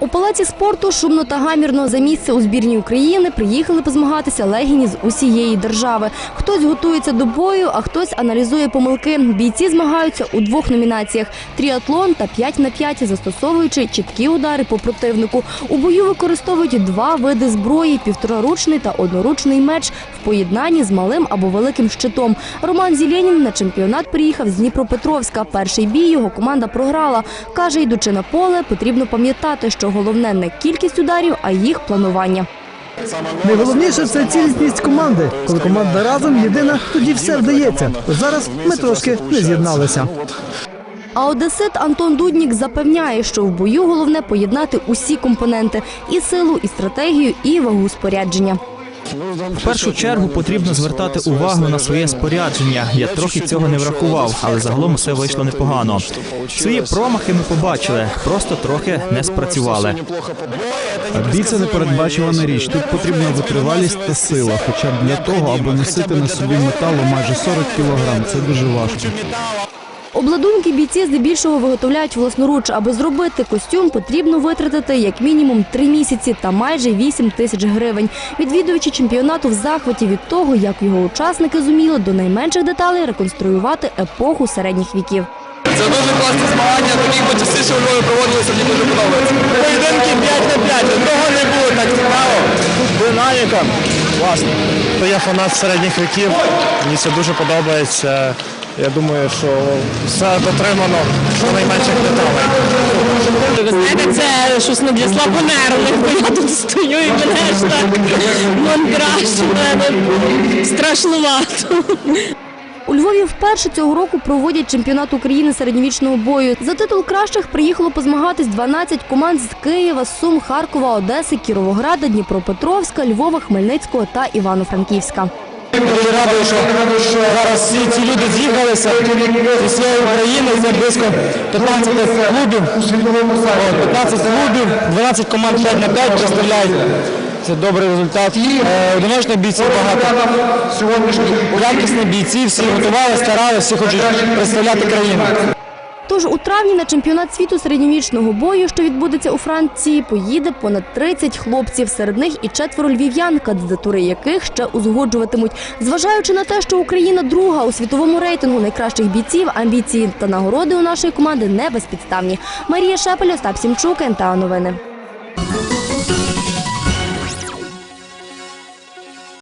У палаці спорту шумно та гамірно за місце у збірній України приїхали позмагатися легіні з усієї держави. Хтось готується до бою, а хтось аналізує помилки. Бійці змагаються у двох номінаціях: тріатлон та 5 на 5, застосовуючи чіткі удари по противнику. У бою використовують два види зброї: півтораручний та одноручний меч в поєднанні з малим або великим щитом. Роман Зіленін на чемпіонат приїхав з Дніпропетровська. Перший бій його команда програла. Каже, йдучи на поле, потрібно пам'ятати, що головне не кількість ударів, а їх планування. Найголовніше це цілісність команди. Коли команда разом єдина, тоді все вдається. Зараз ми трошки не з'єдналися. А одесит Антон Дуднік запевняє, що в бою головне поєднати усі компоненти і силу, і стратегію, і вагу спорядження. В першу чергу потрібно звертати увагу на своє спорядження. Я трохи цього не врахував, але загалом все вийшло непогано. Свої промахи ми побачили, просто трохи не спрацювали. Бій це непередбачувана річ. Тут потрібна витривалість та сила, хоча б для того, аби носити на собі металу майже 40 кілограм. Це дуже важко. Обладунки бійці здебільшого виготовляють власноруч. Аби зробити костюм, потрібно витратити як мінімум три місяці та майже 8 тисяч гривень. Відвідувачі чемпіонату в захваті від того, як його учасники зуміли до найменших деталей реконструювати епоху середніх віків. Це дуже класні змагання, такі би частіше у Львові проводилися, мені дуже подобається. Поєдинки 5 на 5, другого не було так цікаво. динаміка. Класно. То я фанат середніх віків. Мені це дуже подобається. Я думаю, що все дотримано до найменших деталей. Ви знаєте, це щось не для слабонервних, бо я тут стою і мене ж так мандраж, мене страшнувато. У Львові вперше цього року проводять чемпіонат України середньовічного бою. За титул кращих приїхало позмагатись 12 команд з Києва, Сум, Харкова, Одеси, Кіровограда, Дніпропетровська, Львова, Хмельницького та Івано-Франківська. Дуже радий, що зараз всі ці люди з'їхалися зі своєї України. Це близько 15 клубів. О, 15 клубів, 12 команд 5 на 5 представляють. Це добрий результат. Е, Одиночних бійців багато. Якісні бійці, всі готували, старали, всі хочуть представляти країну. Тож у травні на чемпіонат світу середньовічного бою, що відбудеться у Франції, поїде понад 30 хлопців. Серед них і четверо львів'ян, кандидатури яких ще узгоджуватимуть. Зважаючи на те, що Україна друга у світовому рейтингу найкращих бійців, амбіції та нагороди у нашої команди не безпідставні. Марія Шепель, Остап Сімчук, НТА Новини.